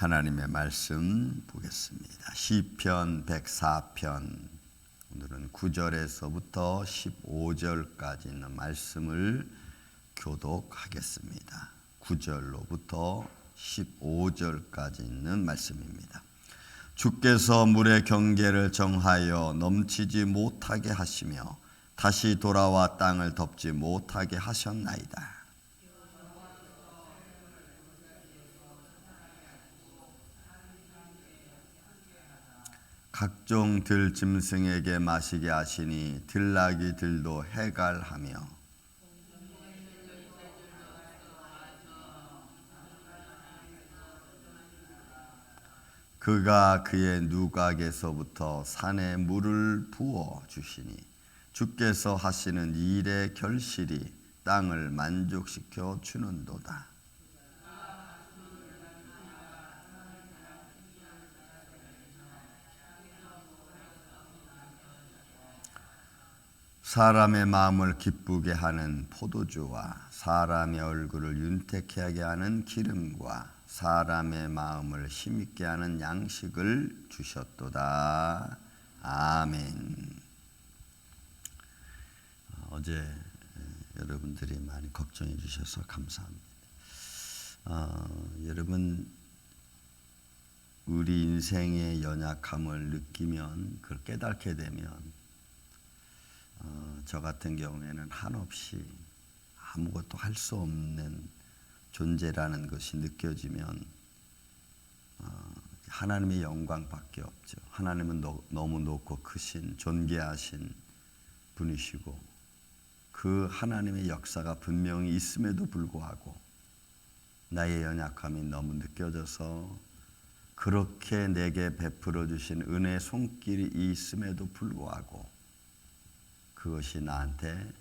하나님의 말씀 보겠습니다. 시편 104편 오늘은 9절에서부터 15절까지 있는 말씀을 교독하겠습니다. 9절로부터 15절까지 있는 말씀입니다. 주께서 물의 경계를 정하여 넘치지 못하게 하시며 다시 돌아와 땅을 덮지 못하게 하셨나이다. 각종 들 짐승에게 마시게 하시니 들나귀 들도 해갈하며 그가 그의 누각에서부터 산에 물을 부어 주시니 주께서 하시는 일의 결실이 땅을 만족시켜 주는도다. 사람의 마음을 기쁘게 하는 포도주와 사람의 얼굴을 윤택케 하게 하는 기름과 사람의 마음을 힘있게 하는 양식을 주셨도다. 아멘. 어제 여러분들이 많이 걱정해 주셔서 감사합니다. 어, 여러분 우리 인생의 연약함을 느끼면 그걸 깨닫게 되면 어, 저 같은 경우에는 한없이 아무것도 할 수 없는 존재라는 것이 느껴지면 어, 하나님의 영광밖에 없죠. 하나님은 너, 너무 높고 크신 존귀하신 분이시고 그 하나님의 역사가 분명히 있음에도 불구하고 나의 연약함이 너무 느껴져서 그렇게 내게 베풀어 주신 은혜의 손길이 있음에도 불구하고 그것이 나한테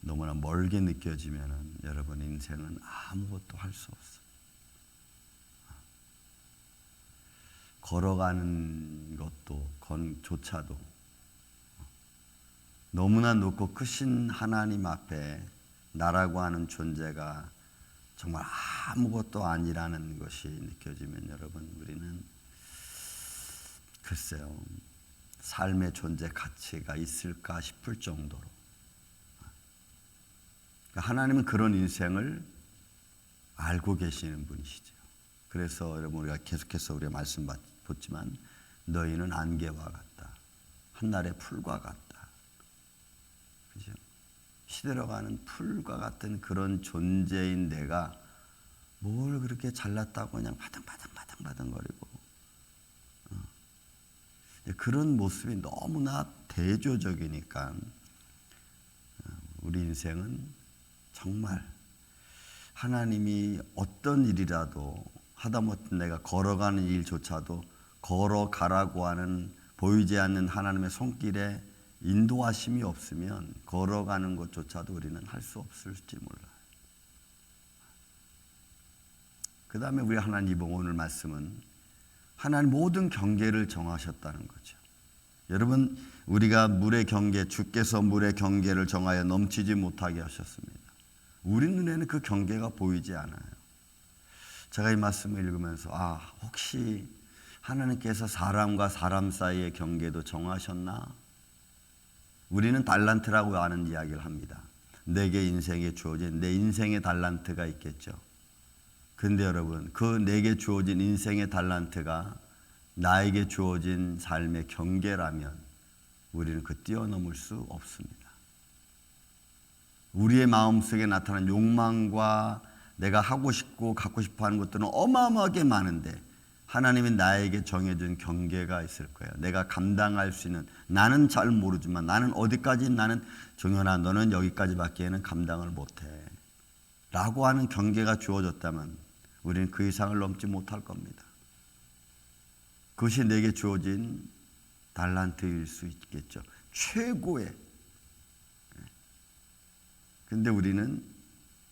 너무나 멀게 느껴지면 여러분 인생은 아무것도 할 수 없어. 걸어가는 것도 건조차도 너무나 높고 크신 하나님 앞에 나라고 하는 존재가 정말 아무것도 아니라는 것이 느껴지면 여러분 우리는 글쎄요 삶의 존재 가치가 있을까 싶을 정도로 그러니까 하나님은 그런 인생을 알고 계시는 분이시죠. 그래서 여러분 우리가 계속해서 우리가 말씀 보지만 너희는 안개와 같다. 한날의 풀과 같다. 그죠? 시들어가는 풀과 같은 그런 존재인 내가 뭘 그렇게 잘났다고 그냥 바등바등바등바등거리고 그런 모습이 너무나 대조적이니까 우리 인생은 정말 하나님이 어떤 일이라도 하다못해 내가 걸어가는 일조차도 걸어가라고 하는 보이지 않는 하나님의 손길에 인도하심이 없으면 걸어가는 것조차도 우리는 할 수 없을지 몰라요. 그 다음에 우리 하나님 오늘 말씀은 하나님 모든 경계를 정하셨다는 거죠. 여러분, 우리가 물의 경계, 주께서 물의 경계를 정하여 넘치지 못하게 하셨습니다. 우리 눈에는 그 경계가 보이지 않아요. 제가 이 말씀을 읽으면서, 아, 혹시 하나님께서 사람과 사람 사이의 경계도 정하셨나? 우리는 달란트라고 하는 이야기를 합니다. 내게 인생에 주어진 내 인생의 달란트가 있겠죠. 근데 여러분, 그 내게 주어진 인생의 달란트가 나에게 주어진 삶의 경계라면 우리는 그 뛰어넘을 수 없습니다. 우리의 마음속에 나타난 욕망과 내가 하고 싶고 갖고 싶어 하는 것들은 어마어마하게 많은데 하나님이 나에게 정해준 경계가 있을 거예요. 내가 감당할 수 있는 나는 잘 모르지만 나는 어디까지 나는 정연아 너는 여기까지밖에는 감당을 못해. 라고 하는 경계가 주어졌다면 우리는 그 이상을 넘지 못할 겁니다. 그것이 내게 주어진 달란트일 수 있겠죠. 최고의. 근데 우리는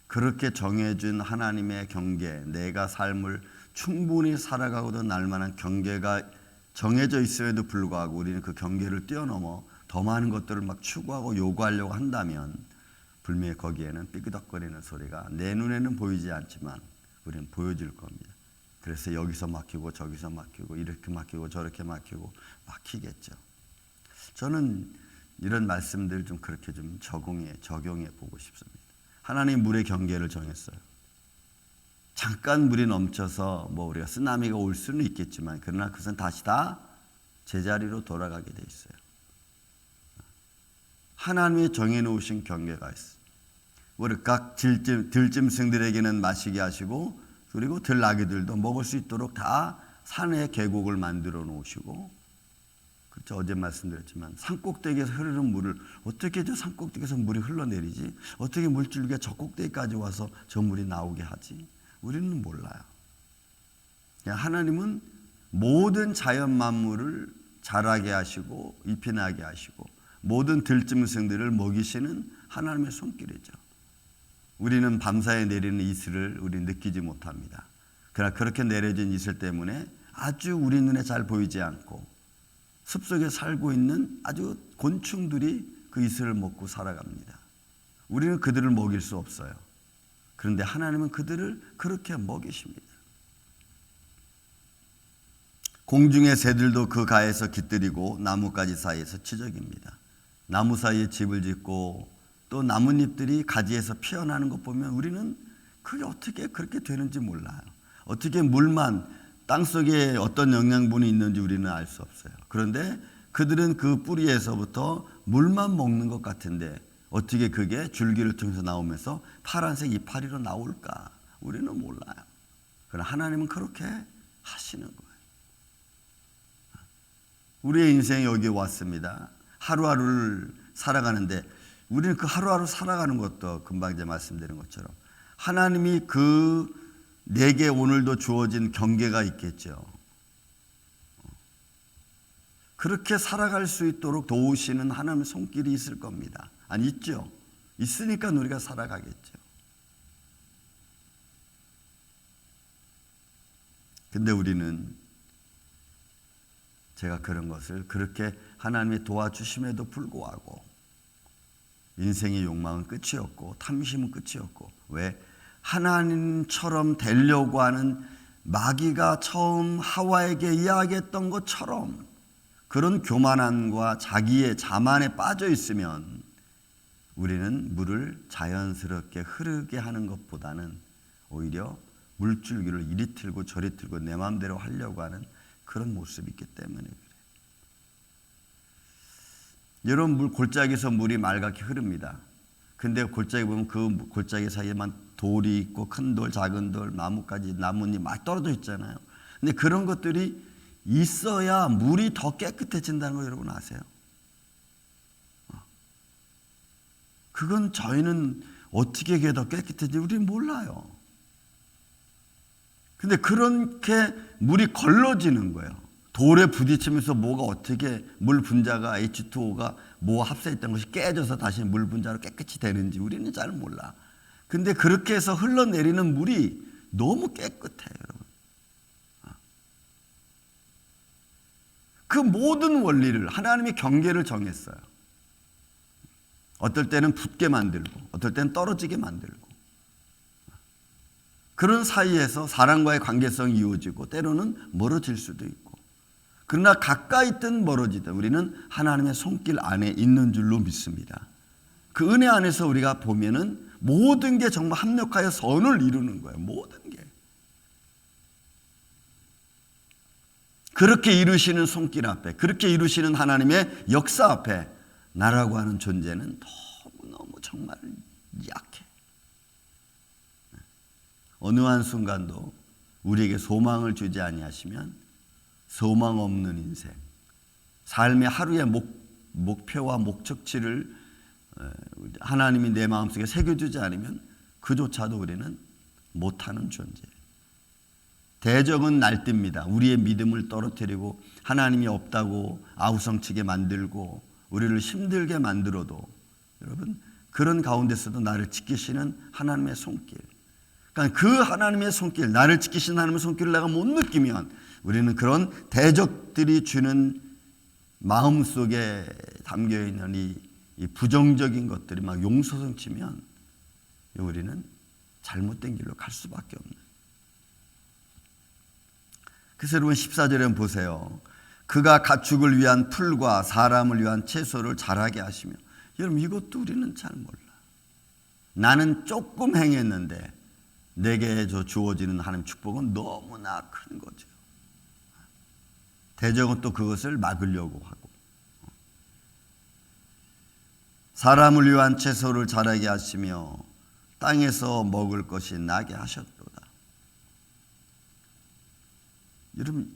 그렇게 정해준 하나님의 경계, 내가 삶을 충분히 살아가고도 날 만한 경계가 정해져 있음에도 불구하고 우리는 그 경계를 뛰어넘어 더 많은 것들을 막 추구하고 요구하려고 한다면 분명히 거기에는 삐그덕거리는 소리가 내 눈에는 보이지 않지만 우리는 보여질 겁니다. 그래서 여기서 막히고 저기서 막히고 이렇게 막히고 저렇게 막히고 막히겠죠. 저는 이런 말씀들 좀 그렇게 좀 적용해 적용해 보고 싶습니다. 하나님 물의 경계를 정했어요. 잠깐 물이 넘쳐서 뭐 우리가 쓰나미가 올 수는 있겠지만 그러나 그것은 다시 다 제자리로 돌아가게 돼 있어요. 하나님이 정해 놓으신 경계가 있어요. 우리 각 들짐, 들짐승들에게는 마시게 하시고 그리고 들나귀들도 먹을 수 있도록 다 산에 계곡을 만들어 놓으시고 그렇죠. 어제 말씀드렸지만 산꼭대기에서 흐르는 물을 어떻게 저 산꼭대기에서 물이 흘러내리지? 어떻게 물줄기가 저 꼭대기까지 와서 저 물이 나오게 하지? 우리는 몰라요. 하나님은 모든 자연 만물을 자라게 하시고 잎이 나게 하시고 모든 들짐승들을 먹이시는 하나님의 손길이죠. 우리는 밤사이에 내리는 이슬을 우리 느끼지 못합니다. 그러나 그렇게 내려진 이슬 때문에 아주 우리 눈에 잘 보이지 않고 숲속에 살고 있는 아주 곤충들이 그 이슬을 먹고 살아갑니다. 우리는 그들을 먹일 수 없어요. 그런데 하나님은 그들을 그렇게 먹이십니다. 공중의 새들도 그 가에서 깃들이고 나뭇가지 사이에서 치적입니다. 나무 사이에 집을 짓고 또 나뭇잎들이 가지에서 피어나는 것 보면 우리는 그게 어떻게 그렇게 되는지 몰라요. 어떻게 물만 땅 속에 어떤 영양분이 있는지 우리는 알 수 없어요. 그런데 그들은 그 뿌리에서부터 물만 먹는 것 같은데 어떻게 그게 줄기를 통해서 나오면서 파란색 이파리로 나올까? 우리는 몰라요. 그러나 하나님은 그렇게 하시는 거예요. 우리의 인생이 여기 왔습니다. 하루하루를 살아가는데 우리는 그 하루하루 살아가는 것도 금방 이제 말씀드린 것처럼 하나님이 그 내게 오늘도 주어진 경계가 있겠죠. 그렇게 살아갈 수 있도록 도우시는 하나님의 손길이 있을 겁니다. 아니 있죠. 있으니까 우리가 살아가겠죠. 근데 우리는 제가 그런 것을 그렇게 하나님이 도와주심에도 불구하고 인생의 욕망은 끝이 없고 탐심은 끝이 없고 왜? 하나님처럼 되려고 하는 마귀가 처음 하와에게 이야기했던 것처럼 그런 교만함과 자기의 자만에 빠져 있으면 우리는 물을 자연스럽게 흐르게 하는 것보다는 오히려 물줄기를 이리 틀고 저리 틀고 내 마음대로 하려고 하는 그런 모습이 있기 때문에 여러분 물 골짜기에서 물이 맑게 흐릅니다. 근데 골짜기 보면 그 골짜기 사이에만 돌이 있고 큰 돌, 작은 돌, 나뭇가지, 나뭇잎 막 떨어져 있잖아요. 근데 그런 것들이 있어야 물이 더 깨끗해진다는 거 여러분 아세요? 어. 그건 저희는 어떻게 그게 더 깨끗해지 우리는 몰라요. 근데 그렇게 물이 걸러지는 거예요. 돌에 부딪히면서 뭐가 어떻게 물 분자가 H2O가 뭐 합세했던 것이 깨져서 다시 물 분자로 깨끗이 되는지 우리는 잘 몰라. 근데 그렇게 해서 흘러내리는 물이 너무 깨끗해요, 여러분. 어. 그 모든 원리를 하나님이 경계를 정했어요. 어떨 때는 붙게 만들고, 어떨 때는 떨어지게 만들고. 그런 사이에서 사람과의 관계성이 이루어지고, 때로는 멀어질 수도 있고. 그러나 가까이 있든 멀어지든 우리는 하나님의 손길 안에 있는 줄로 믿습니다. 그 은혜 안에서 우리가 보면은 모든 게 정말 합력하여 선을 이루는 거예요. 모든 게. 그렇게 이루시는 손길 앞에, 그렇게 이루시는 하나님의 역사 앞에 나라고 하는 존재는 너무너무 정말 약해. 어느 한 순간도 우리에게 소망을 주지 아니하시면 소망 없는 인생, 삶의 하루의 목, 목표와 목적지를 하나님이 내 마음속에 새겨주지 않으면 그조차도 우리는 못하는 존재. 대적은 날뜁니다. 우리의 믿음을 떨어뜨리고 하나님이 없다고 아우성치게 만들고 우리를 힘들게 만들어도 여러분 그런 가운데서도 나를 지키시는 하나님의 손길. 그러니까 그 하나님의 손길, 나를 지키시는 하나님의 손길을 내가 못 느끼면 우리는 그런 대적들이 주는 마음 속에 담겨 있는 이, 이 부정적인 것들이 막 용서성 치면 우리는 잘못된 길로 갈 수밖에 없는. 그래서 여러분 14절에 보세요. 그가 가축을 위한 풀과 사람을 위한 채소를 자라게 하시며 여러분 이것도 우리는 잘 몰라. 나는 조금 행했는데 내게 저 주어지는 하나님 축복은 너무나 큰 거죠. 대적은 또 그것을 막으려고 하고 사람을 위한 채소를 자라게 하시며 땅에서 먹을 것이 나게 하셨도다. 여러분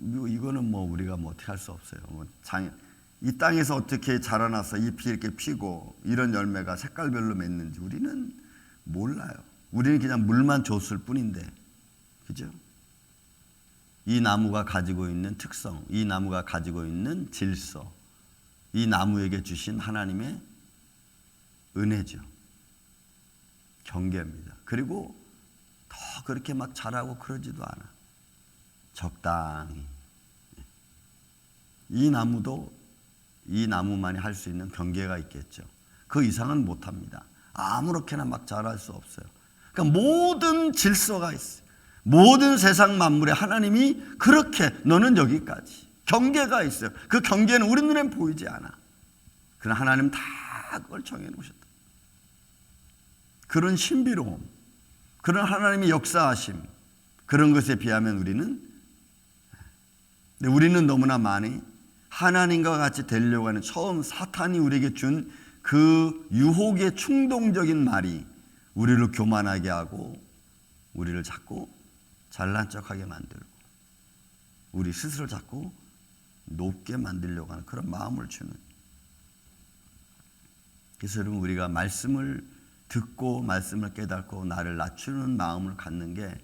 이거- 이거는 뭐 우리가 뭐 어떻게 할 수 없어요. 뭐 장, 이 땅에서 어떻게 자라나서 잎이 이렇게 피고 이런 열매가 색깔별로 맺는지 우리는 몰라요. 우리는 그냥 물만 줬을 뿐인데, 그죠? 이 나무가 가지고 있는 특성, 이 나무가 가지고 있는 질서, 이 나무에게 주신 하나님의 은혜죠. 경계입니다. 그리고 더 그렇게 막 자라고 그러지도 않아. 적당히. 이 나무도 이 나무만이 할 수 있는 경계가 있겠죠. 그 이상은 못 합니다. 아무렇게나 막 자랄 수 없어요. 그러니까 모든 질서가 있어요. 모든 세상 만물에 하나님이 그렇게 너는 여기까지 경계가 있어요. 그 경계는 우리 눈엔 보이지 않아. 그러나 하나님 다 그걸 정해 놓으셨다. 그런 신비로움, 그런 하나님의 역사하심, 그런 것에 비하면 우리는 근데 우리는 너무나 많이 하나님과 같이 되려고 하는 처음 사탄이 우리에게 준 그 유혹의 충동적인 말이 우리를 교만하게 하고 우리를 자꾸 잘난 척하게 만들고 우리 스스로 자꾸 높게 만들려고 하는 그런 마음을 주는 그래서 여러분 우리가 말씀을 듣고 말씀을 깨닫고 나를 낮추는 마음을 갖는 게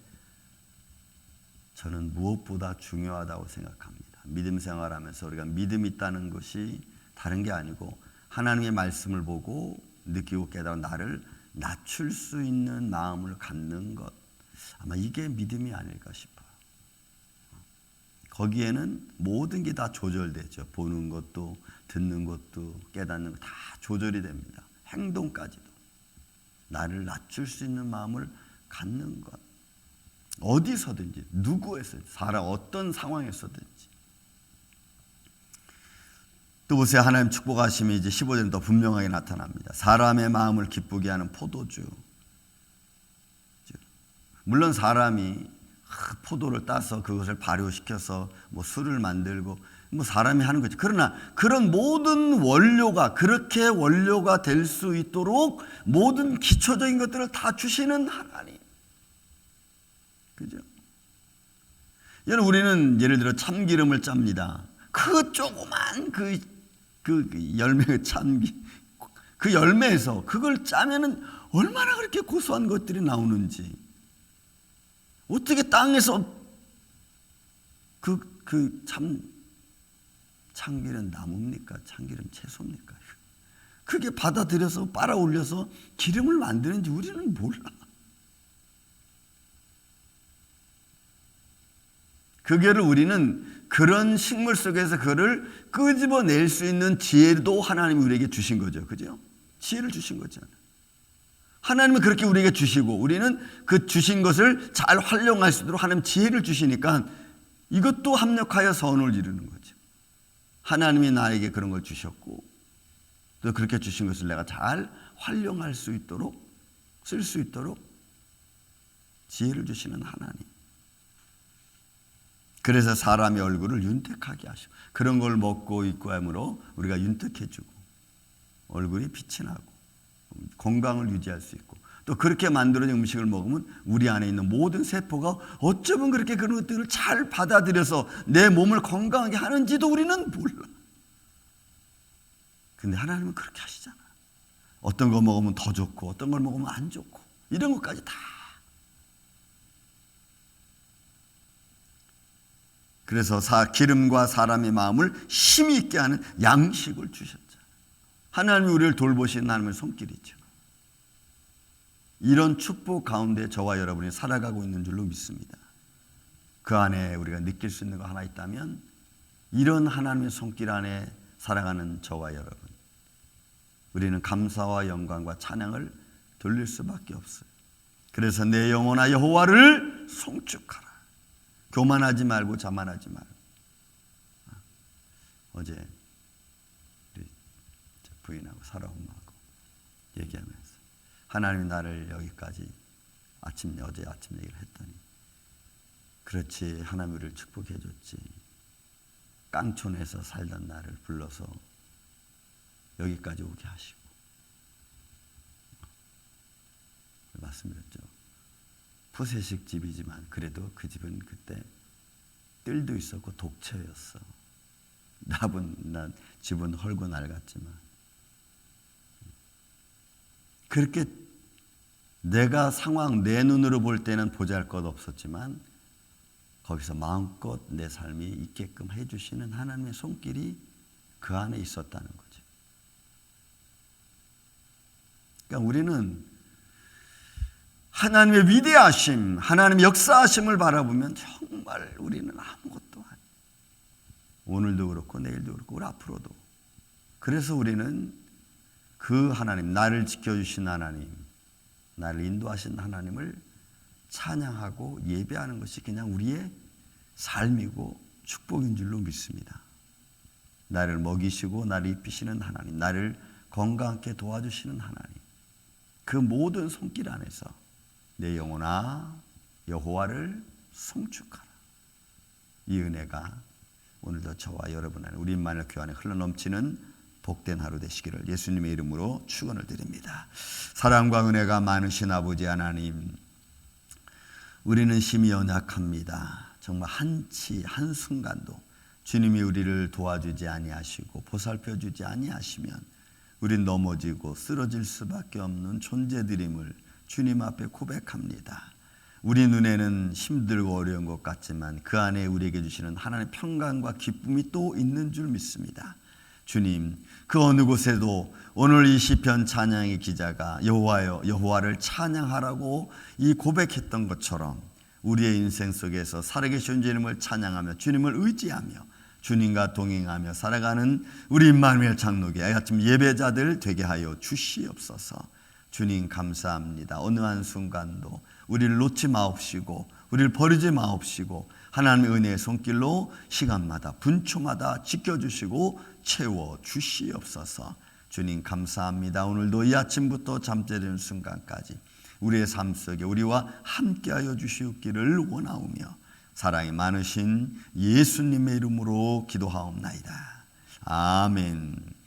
저는 무엇보다 중요하다고 생각합니다. 믿음 생활하면서 우리가 믿음 있다는 것이 다른 게 아니고 하나님의 말씀을 보고 느끼고 깨달은 나를 낮출 수 있는 마음을 갖는 것 아마 이게 믿음이 아닐까 싶어요. 거기에는 모든 게 다 조절되죠. 보는 것도 듣는 것도 깨닫는 것다 조절이 됩니다. 행동까지도 나를 낮출 수 있는 마음을 갖는 것. 어디서든지 누구에서 사람 어떤 상황에서든지 또 보세요 하나님 축복하심이 이제 15절은 더 분명하게 나타납니다 사람의 마음을 기쁘게 하는 포도주 물론 사람이 포도를 따서 그것을 발효시켜서 뭐 술을 만들고 뭐 사람이 하는 거죠. 그러나 그런 모든 원료가 그렇게 원료가 될 수 있도록 모든 기초적인 것들을 다 주시는 하나님. 그죠? 여러분 우리는 예를 들어 참기름을 짭니다. 그 조그만 그, 그 열매 참기 그 열매에서 그걸 짜면은 얼마나 그렇게 고소한 것들이 나오는지 어떻게 땅에서 그 그 참 참기름 나무입니까? 참기름 채소입니까? 그게 받아들여서 빨아 올려서 기름을 만드는지 우리는 몰라. 그게를 우리는 그런 식물 속에서 그를 끄집어낼 수 있는 지혜도 하나님이 우리에게 주신 거죠. 그죠? 지혜를 주신 거잖아요. 하나님은 그렇게 우리에게 주시고 우리는 그 주신 것을 잘 활용할 수 있도록 하나님 지혜를 주시니까 이것도 합력하여 선을 이루는 거죠. 하나님이 나에게 그런 걸 주셨고 또 그렇게 주신 것을 내가 잘 활용할 수 있도록 쓸 수 있도록 지혜를 주시는 하나님. 그래서 사람의 얼굴을 윤택하게 하시고 그런 걸 먹고 있고 함으로 우리가 윤택해지고 얼굴이 빛이 나고 건강을 유지할 수 있고 또 그렇게 만들어진 음식을 먹으면 우리 안에 있는 모든 세포가 어쩌면 그렇게 그런 것들을 잘 받아들여서 내 몸을 건강하게 하는지도 우리는 몰라. 근데 하나님은 그렇게 하시잖아. 어떤 거 먹으면 더 좋고 어떤 걸 먹으면 안 좋고 이런 것까지 다. 그래서 사, 기름과 사람의 마음을 힘이 있게 하는 양식을 주셨죠. 하나님이 우리를 돌보시는 하나님의 손길이죠. 이런 축복 가운데 저와 여러분이 살아가고 있는 줄로 믿습니다. 그 안에 우리가 느낄 수 있는 거 하나 있다면 이런 하나님의 손길 안에 살아가는 저와 여러분 우리는 감사와 영광과 찬양을 돌릴 수밖에 없어요. 그래서 내 영혼아 여호와를 송축하라. 교만하지 말고 자만하지 말고. 어제 우리 부인하고 엄마하고 얘기하면서 하나님이 나를 여기까지 아침 어제 아침 얘기를 했더니 그렇지 하나님 우리를 축복해 줬지 깡촌에서 살던 나를 불러서 여기까지 오게 하시고 말씀드렸죠. 푸세식 집이지만 그래도 그 집은 그때 뜰도 있었고 독처였어. 나분 난 집은 헐고 낡았지만 그렇게 내가 상황 내 눈으로 볼 때는 보잘 것 없었지만 거기서 마음껏 내 삶이 있게끔 해주시는 하나님의 손길이 그 안에 있었다는 거죠. 그러니까 우리는 하나님의 위대하심, 하나님의 역사하심을 바라보면 정말 우리는 아무것도 아니에요. 오늘도 그렇고 내일도 그렇고 우리 앞으로도. 그래서 우리는 그 하나님, 나를 지켜주신 하나님, 나를 인도하신 하나님을 찬양하고 예배하는 것이 그냥 우리의 삶이고 축복인 줄로 믿습니다. 나를 먹이시고 나를 입히시는 하나님, 나를 건강하게 도와주시는 하나님. 그 모든 손길 안에서 내 영혼아 여호와를 송축하라. 이 은혜가 오늘도 저와 여러분 안에 우리만의 교회 안에 흘러넘치는 복된 하루 되시기를 예수님의 이름으로 축원을 드립니다. 사랑과 은혜가 많으신 아버지 하나님, 우리는 심히 연약합니다. 정말 한치 한 순간도 주님이 우리를 도와주지 아니하시고 보살펴 주지 아니하시면 우린 넘어지고 쓰러질 수밖에 없는 존재들임을 주님 앞에 고백합니다. 우리 눈에는 힘들고 어려운 것 같지만 그 안에 우리에게 주시는 하나님의 평강과 기쁨이 또 있는 줄 믿습니다. 주님, 그 어느 곳에도 오늘 이 시편 찬양의 기자가 여호와여 여호와를 찬양하라고 이 고백했던 것처럼 우리의 인생 속에서 살아계신 주님을 찬양하며 주님을 의지하며 주님과 동행하며 살아가는 우리 임마누엘 장로교 아침 예배자들 되게 하여 주시옵소서. 주님 감사합니다. 어느 한 순간도 우리를 놓지 마옵시고 우리를 버리지 마옵시고 하나님의 은혜의 손길로 시간마다 분초마다 지켜주시고 채워 주시옵소서. 주님 감사합니다. 오늘도 이 아침부터 잠자리는 순간까지 우리의 삶 속에 우리와 함께하여 주시옵기를 원하오며 사랑이 많으신 예수님의 이름으로 기도하옵나이다. 아멘.